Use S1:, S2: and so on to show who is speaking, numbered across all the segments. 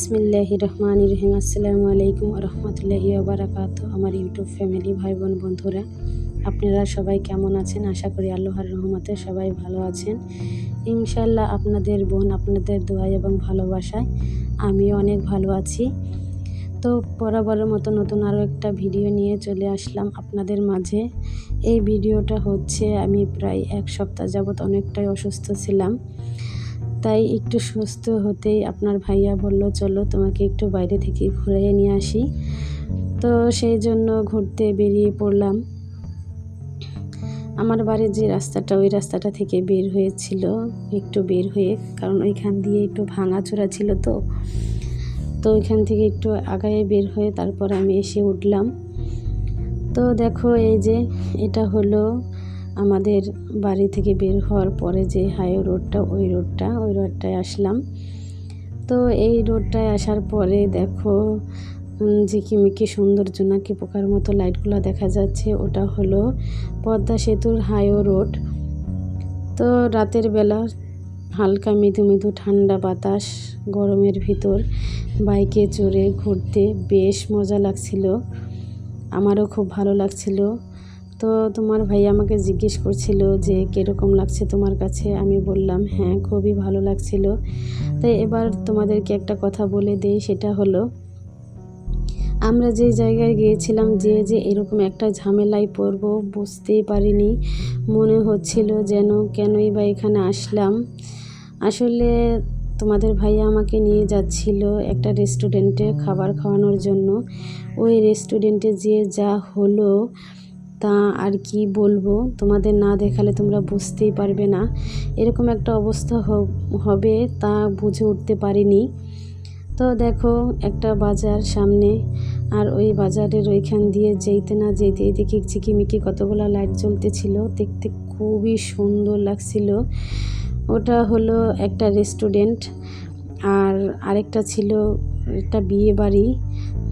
S1: বিসমিল্লাহ রহমান রহিম। আসসালামু আলাইকুম রহমতুল্লাহি বারাকাত আমার ইউটিউব ফ্যামিলি ভাই বোন বন্ধুরা, আপনারা সবাই কেমন আছেন? আশা করি আল্লাহর রহমতে সবাই ভালো আছেন। ইনশাল্লাহ আপনাদের বোন, আপনাদের দোয়া এবং ভালোবাসায় আমিও অনেক ভালো আছি। তো বরাবরের মতো নতুন আরও একটা ভিডিও নিয়ে চলে আসলাম আপনাদের মাঝে। এই ভিডিওটা হচ্ছে, আমি প্রায় এক সপ্তাহ যাবৎ অনেকটাই অসুস্থ ছিলাম। তাই একটু সুস্থ হতেই আপনার ভাইয়া বলল, চলো তোমাকে একটু বাইরে থেকে ঘুরিয়ে নিয়ে আসি। তো সেই জন্য ঘুরতে বেরিয়ে পড়লাম। আমার বাড়ির যে রাস্তাটা, ওই রাস্তাটা থেকে বের হয়েছিল, একটু বের হয়ে, কারণ ওইখান দিয়ে একটু ভাঙাচোরা ছিল তো। তো ওইখান থেকে একটু আগায়ে বের হয়ে তারপর আমি এসে উঠলাম। তো দেখো এই যে, এটা হলো আমাদের বাড়ি থেকে বের হওয়ার পরে যে হাই রোডটা, ওই রোডটা, ওই রোডটায় আসলাম। তো এই রোডটায় আসার পরে দেখো ঝিকিমিকি সুন্দর জোনাকি পোকার মতো লাইটগুলো দেখা যাচ্ছে। ওটা হলো পদ্মা সেতুর হাইও রোড। তো রাতের বেলা হালকা মৃদু মৃদু ঠান্ডা বাতাস, গরমের ভিতর বাইকে চড়ে ঘুরতে বেশ মজা লাগছিল। আমারও খুব ভালো লাগছিল। তো তোমার ভাই আমাকে জিজ্ঞেস করছিল যে, কীরকম লাগছে তোমার কাছে? আমি বললাম হ্যাঁ খুবই ভালো লাগছিল। তাই এবার তোমাদেরকে একটা কথা বলে দিই, সেটা হলো, আমরা যে জায়গায় গিয়েছিলাম যে যে এরকম একটা ঝামেলায় পড়ব, বুঝতেই পারিনি। মনে হচ্ছিল যেন কেনই বা এখানে আসলাম। আসলে তোমাদের ভাইয়া আমাকে নিয়ে যাচ্ছিল একটা রেস্টুরেন্টে খাবার খাওয়ানোর জন্য। ওই রেস্টুরেন্টে যে যা হলো তা আর কি বলব? তোমাদের না দেখালে তোমরা বুঝতেই পারবে না। এরকম একটা অবস্থা হবে তা বুঝে উঠতে পারিনি। তো দেখো, একটা বাজার সামনে আর ওই বাজারের ওইখান দিয়ে যেতে না যেতে দেখি চিকিমিকি কতগুলো লাইট জ্বলতেছিল। দেখতে খুবই সুন্দর লাগছিল। ওটা হলো একটা রেস্টুরেন্ট আর আরেকটা ছিল একটা বিয়ে বাড়ি।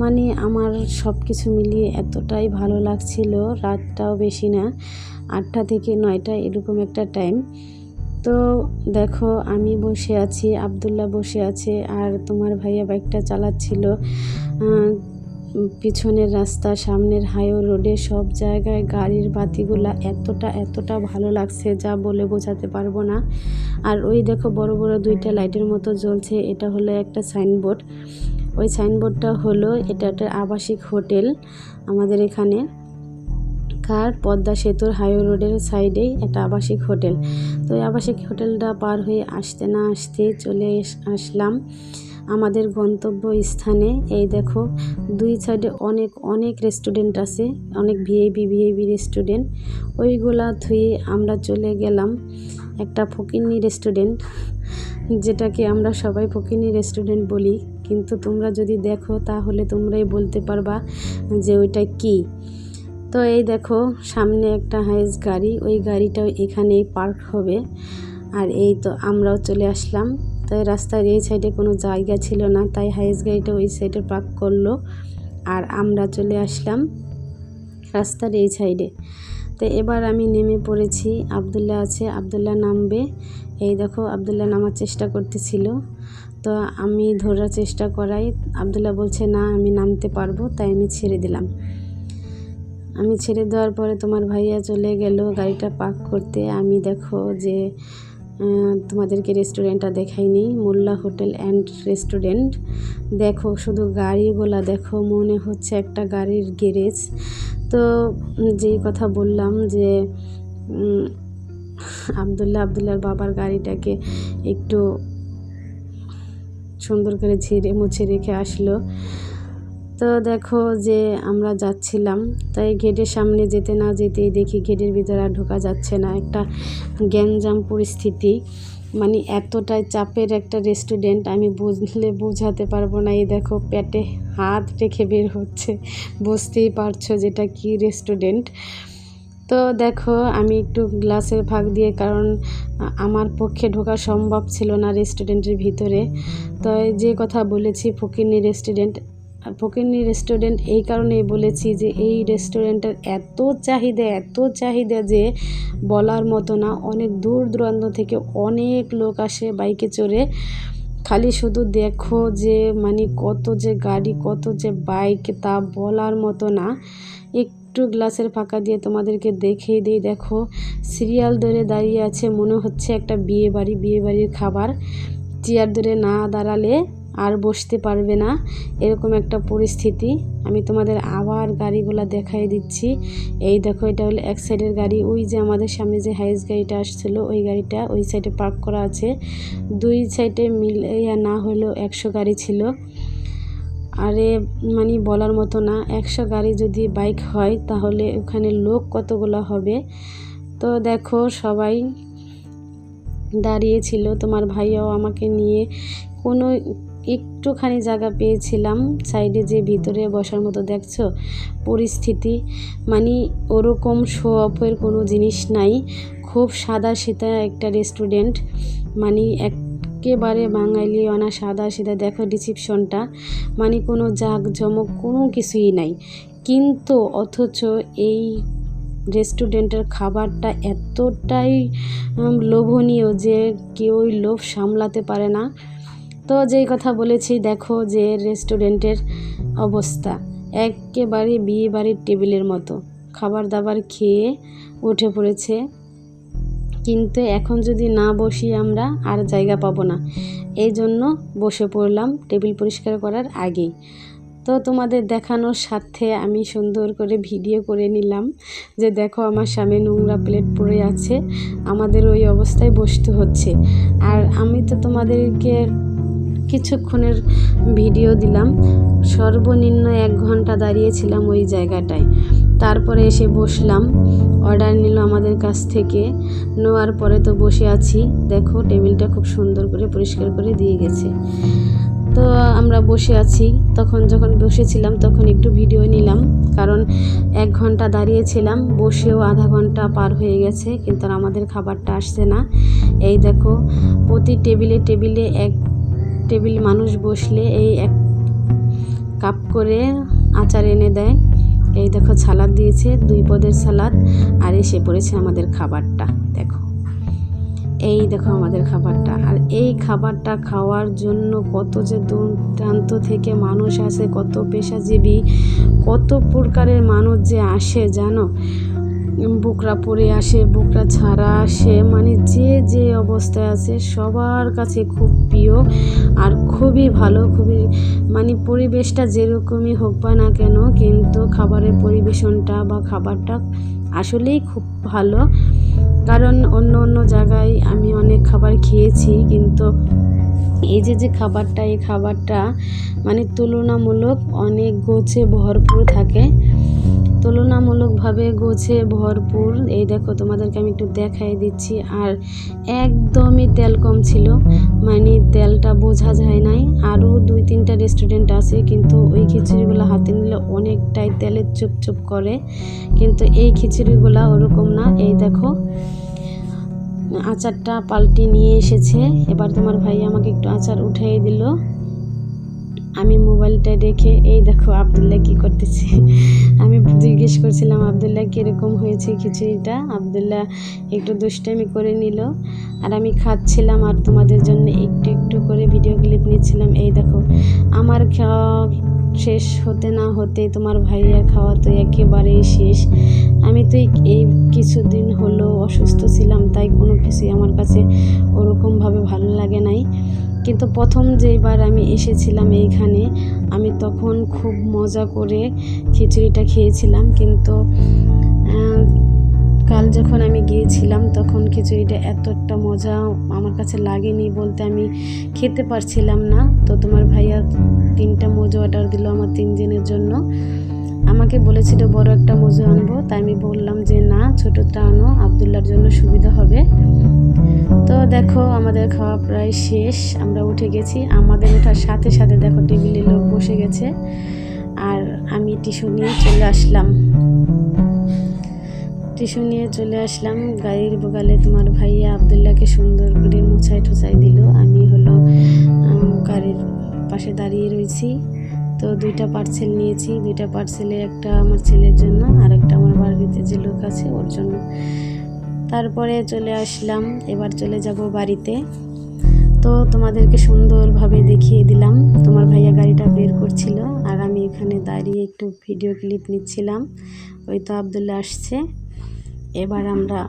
S1: মানে আমার সব কিছু মিলিয়ে এতটাই ভালো লাগছিল, রাতটাও বেশি না, আটটা থেকে নয়টা এরকম একটা টাইম তো দেখো, আমি বসে আছি, আবদুল্লাহ বসে আছে, আর তোমার ভাইয়া বাইকটা চালাচ্ছিল। পিছনের রাস্তা, সামনের হাইও রোডে সব জায়গায় গাড়ির বাতিগুলা এতটা এতটা ভালো লাগছে, যা বলে বোঝাতে পারব না। আর ওই দেখো, বড় বড় দুইটা লাইটের মতো জ্বলছে, এটা হলো একটা সাইনবোর্ড ওই সাইনবোর্ডটা হলো, এটা একটা আবাসিক হোটেল আমাদের এখানে। কার? পদ্মা সেতুর হাইওয়ে রোডের সাইডেই একটা আবাসিক হোটেল। তো ওই আবাসিক হোটেলটা পার হয়ে আসতে না আসতে চলে আসলাম আমাদের গন্তব্য স্থানে এই দেখো, দুই সাইডে অনেক অনেক রেস্টুরেন্ট আছে, অনেক ভিআইপি ভিআইপি রেস্টুরেন্ট। ওইগুলা ধুয়ে আমরা চলে গেলাম একটা ফকিন্নি রেস্টুরেন্ট, যেটাকে আমরা সবাই ফকিন্নি রেস্টুরেন্ট বলি। কিন্তু তোমরা যদি দেখো, তাহলে তোমরাই বলতে পারবা যে ওইটা কি। তো এই দেখো, সামনে একটা হাইস গাড়ি, ওই গাড়িটাও এখানেই পার্ক হবে। আর এই তো আমরাও চলে আসলাম। তাই রাস্তার এই সাইডে কোনো জায়গা ছিল না, তাই হাইস গাড়িটা ওই সাইডে পার্ক করল। আর আমরা চলে আসলাম রাস্তার এই সাইডে। তো এবার আমি নেমে পড়েছি। আবদুল্লাহ আছে, আবদুল্লাহ নামবে। এই দেখো, আবদুল্লাহ নামার চেষ্টা করতেছিল। তো আমি ধরার চেষ্টা করাই। আবদুল্লাহ বলছে, না, আমি নামতে পারব। তাই আমি ছেড়ে দিলাম। আমি ছেড়ে দেওয়ার পরে তোমার ভাইয়া চলে গেল গাড়িটা পার্ক করতে। আমি দেখো যে তোমাদেরকে রেস্টুরেন্টটা দেখাইনি, মোল্লা হোটেল অ্যান্ড রেস্টুরেন্ট। দেখো, শুধু গাড়িগুলা, দেখো, মনে হচ্ছে একটা গাড়ির গ্যারেজ। তো যেই কথা বললাম যে আবদুল্লাহ আবদুল্লার বাবার গাড়িটাকে একটু সুন্দর করে ঝিরে মুছে রেখে আসলো। তো দেখো যে আমরা যাচ্ছিলাম। তাই গেটের সামনে যেতে না যেতেই দেখি গেটের ভিতরে আর ঢোকা যাচ্ছে না। একটা গ্যাঞ্জাম পরিস্থিতি। মানে এতটাই চাপের একটা রেস্টুরেন্ট, আমি বুঝলে বোঝাতে পারব না। এই দেখো পেটে হাত রেখে বের হচ্ছে। বুঝতেই পারছ যেটা কি রেস্টুরেন্ট। তো দেখো, আমি একটু গ্লাসের ফাঁক দিয়ে, কারণ আমার পক্ষে ঢোকা সম্ভব ছিল না রেস্টুরেন্টের ভিতরে। তো যে কথা বলেছি ফকিরনি রেস্টুরেন্ট ফকিরনি রেস্টুরেন্ট এই কারণেই বলেছি যে, এই রেস্টুরেন্টের এত চাহিদা এত চাহিদা যে বলার মতো না, অনেক দূর দূরান্ত থেকে অনেক লোক আসে বাইকে চড়ে। খালি শুধু দেখো যে মানে কত যে গাড়ি, কত যে বাইক, তা বলার মতো না। একটু গ্লাসের ফাঁকা দিয়ে তোমাদেরকে দেখিয়ে দিই, দেখো। সিরিয়াল ধরে দাঁড়িয়ে আছে, মনে হচ্ছে একটা বিয়ে বাড়ি বিয়ে বাড়ির খাবার। চেয়ার ধরে না দাঁড়ালে আর বসতে পারবে না, এরকম একটা পরিস্থিতি। আমি তোমাদের আবার গাড়িগুলো দেখাই দিচ্ছি। এই দেখো, এটা হলো এক সাইডের গাড়ি, ওই যে আমাদের সামনে যে হাইস গাড়িটা আসছিল, ওই গাড়িটা ওই সাইডে পার্ক করা আছে। দুই সাইডে মিলিয়ে না হলেও একশো গাড়ি ছিল। আরে মানে বলার মতো না, একশো গাড়ি যদি বাইক হয় তাহলে ওখানে লোক কতগুলো হবে? তো দেখো সবাই দাঁড়িয়েছিল তোমার ভাইয়াও আমাকে নিয়ে কোনো একটুখানি জায়গা পেয়েছিলাম, সাইডে যে ভিতরে বসার মতো, দেখছ? পরিস্থিতি মানে ওরকম শো অফের কোনো জিনিস নাই, খুব সাদা সিধা একটা রেস্টুরেন্ট মানে একেবারে বাঙালি অনা সাদা সিধা দেখো ডিসিপশনটা। মানে কোনো জাঁকজমক, কোনো কিছুই নাই। কিন্তু অথচ এই রেস্টুরেন্টের খাবারটা এতটাই লোভনীয় যে কেউ লোভ সামলাতে পারে না। তো যেই কথা বলেছি, দেখো যে রেস্টুরেন্টের অবস্থা। একেবারে বিয়ে বাড়ির টেবিলের মতো। খাবার দাবার খেয়ে উঠে পড়েছে। কিন্তু এখন যদি না বসি আমরা, আর জায়গা পাবো না। এই জন্য বসে পড়লাম টেবিল পরিষ্কার করার আগেই। তো তোমাদের দেখানোর সাথে আমি সুন্দর করে ভিডিও করে নিলাম যে দেখো আমার সামনে নোংরা প্লেট পড়ে আছে, আমাদের ওই অবস্থায় বসতে হচ্ছে। আর আমি তো তোমাদেরকে কিছুক্ষণের ভিডিও দিলাম। সর্বনিম্ন এক ঘণ্টা দাঁড়িয়েছিলাম ওই জায়গাটায়। তারপরে এসে বসলাম। অর্ডার নিল আমাদের কাছ থেকে। নেওয়ার পরে তো বসে আছি। দেখো, টেবিলটা খুব সুন্দর করে পরিষ্কার করে দিয়ে গেছে। তো আমরা বসে আছি। তখন যখন বসেছিলাম, তখন একটু ভিডিও নিলাম। কারণ এক ঘণ্টা দাঁড়িয়েছিলাম, বসেও আধা ঘণ্টা পার হয়ে গেছে, কিন্তু আমাদের খাবারটা আসছে না। এই দেখো, প্রতি টেবিলে টেবিলে এক টেবিল মানুষ বসলে এই এক কাপ করে আচার এনে দেয়। এই দেখো সালাদ দিয়েছে, দুই পদের সালাদ, আর এসে পড়েছে আমাদের খাবারটা, দেখো। এই দেখো আমাদের খাবারটা, আর এই খাবারটা খাওয়ার জন্য কত যে দুর্দান্ত থেকে মানুষ আসে, কত পেশাজীবী, কত প্রকারের মানুষ যে আসে, জানো? বুকরা পরে আসে, বুকরা ছাড়া আসে। মানে যে যে অবস্থায় আছে, সবার কাছে খুব প্রিয় আর খুবই ভালো, খুবই মানে পরিবেশটা যেরকমই হোক বা না কেন, কিন্তু খাবারের পরিবেশনটা বা খাবারটা আসলেই খুব ভালো। কারণ অন্য অন্য জায়গায় আমি অনেক খাবার খেয়েছি, কিন্তু এই যে যে খাবারটা, এই খাবারটা মানে তুলনামূলক অনেক গোছে ভরপুর থাকে। তুলনামূলকভাবে গোছে ভরপুর। এই দেখো, তোমাদেরকে আমি একটু দেখাই দিচ্ছি। আর একদমই তেল কম ছিল মানে তেলটা বোঝা যায় নাই। আরও দুই তিনটা রেস্টুরেন্ট আছে, কিন্তু ওই খিচুড়িগুলো হাতে নিলে অনেকটাই তেলের চুপ করে। কিন্তু এই খিচুড়িগুলো ওরকম না। এই দেখো, আচারটা পাল্টে নিয়ে এসেছে। এবার তোমার ভাই আমাকে একটু আচার উঠিয়ে দিল। আমি মোবাইলটা রেখে এই দেখো আবদুল্লাহ কি করতেছে। আমি জিজ্ঞেস করছিলাম, আবদুল্লাহ, কীরকম হয়েছে খিচুড়িটা? আবদুল্লাহ একটু দুষ্টামি করে নিল। আর আমি খাচ্ছিলাম আর তোমাদের জন্য একটু একটু করে ভিডিও ক্লিপ নিচ্ছিলাম। এই দেখো, আমার খাওয়া শেষ হতে না হতে তোমার ভাইয়ার খাওয়া তো একেবারেই শেষ। আমি তো এই কিছুদিন হলো অসুস্থ ছিলাম, তাই কোনো কিছুই আমার কাছে ওরকমভাবে ভালো লাগে নাই। কিন্তু প্রথম যেবার আমি এসেছিলাম এইখানে, আমি তখন খুব মজা করে খিচুড়িটা খেয়েছিলাম। কিন্তু কাল যখন আমি গিয়েছিলাম, তখন খিচুড়িটা এতটা মজা আমার কাছে লাগেনি বলতে আমি খেতে পারছিলাম না। তো তোমার ভাইয়া তিনটা মোজো অর্ডার দিল আমার তিনজনের জন্য। আমাকে বলেছিল, বড় একটা মোজো আনব। তাই আমি বললাম যে, না, ছোটোটা আনো, আবদুল্লার জন্য সুবিধা হবে। তো দেখো, আমাদের খাওয়া প্রায় শেষ। আমরা উঠে গেছি। আমাদের ওঠার সাথে সাথে দেখো টেবিলে লোক বসে গেছে। আর আমি টিস্যু নিয়ে চলে আসলাম। টিস্যু নিয়ে চলে আসলাম। গাড়ির বোগালে তোমার ভাইয়া আবদুল্লাহকে সুন্দর করে মোছাই ঠুচাই দিল। আমি হলো গাড়ির পাশে দাঁড়িয়ে রয়েছি। তো দুইটা পার্সেল নিয়েছি। দুইটা পার্সেলে একটা আমার ছেলের জন্য আর একটা আমার বাড়িতে যে লোক আছে ওর জন্য। তারপরে চলে আসলাম, এবার চলে যাব বাড়িতে। তো তোমাদেরকে সুন্দরভাবে দেখিয়ে দিলাম, তোমার ভাইয়া গাড়িটা বের করছিল, আর আমি এখানে দাঁড়িয়ে একটু ভিডিও ক্লিপ নিচ্ছিলাম। ওই তো আবদুল্লা আসছে। এবার আমরা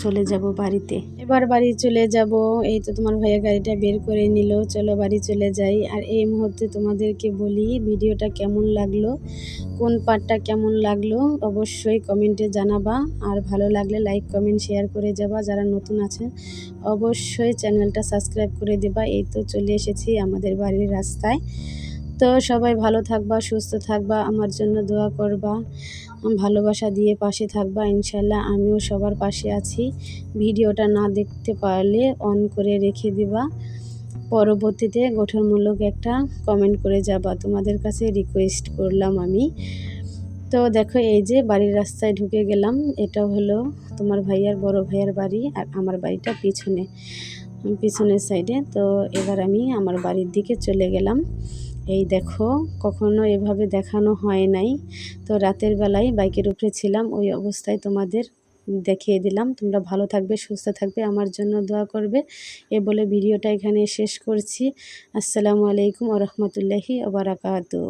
S1: চলে যাব বাড়িতে। এবার বাড়ি চলে যাব। এই তো তোমার ভাইয়া গাড়িটা বের করে নিল। চলো বাড়ি চলে যাই। আর এই মুহূর্তে তোমাদেরকে বলি, ভিডিওটা কেমন লাগল? কোন পার্টটা কেমন লাগল? অবশ্যই কমেন্টে জানাবা। আর ভালো লাগলে লাইক, কমেন্ট, শেয়ার করে যাবা। যারা নতুন আছেন, অবশ্যই চ্যানেলটা সাবস্ক্রাইব করে দেবা। এই তো চলে এসেছি আমাদের বাড়ির রাস্তায়। তো সবাই ভালো থাকবা, সুস্থ থাকবা, আমার জন্য দোয়া করবা, ভালোবাসা দিয়ে পাশে থাকবা ইনশাল্লাহ আমিও সবার পাশে আছি। ভিডিওটা না দেখতে পারলে অন করে রেখে দিবা। পরবর্তীতে গঠনমূলক একটা কমেন্ট করে যাবা। তোমাদের কাছে রিকোয়েস্ট করলাম আমি। তো দেখো, এই যে বাড়ির রাস্তায় ঢুকে গেলাম, এটা হলো তোমার ভাইয়ার বড় ভাইয়ার বাড়ি আর আমার বাড়িটা পিছনে, পিছনের সাইডে তো এবার আমি আমার বাড়ির দিকে চলে গেলাম। এই দেখো, কখনো এভাবে দেখানো হয় নাই। তো রাতের বেলায় বাইকের উপরে ছিলাম, ওই অবস্থায় তোমাদের দেখিয়ে দিলাম। তোমরা ভালো থাকবে, সুস্থ থাকবে, আমার জন্য দোয়া করবে। এ বলে ভিডিওটা এখানে শেষ করছি। আসসালামু আলাইকুম ওরহমতুল্লাহি ওবরাকাতু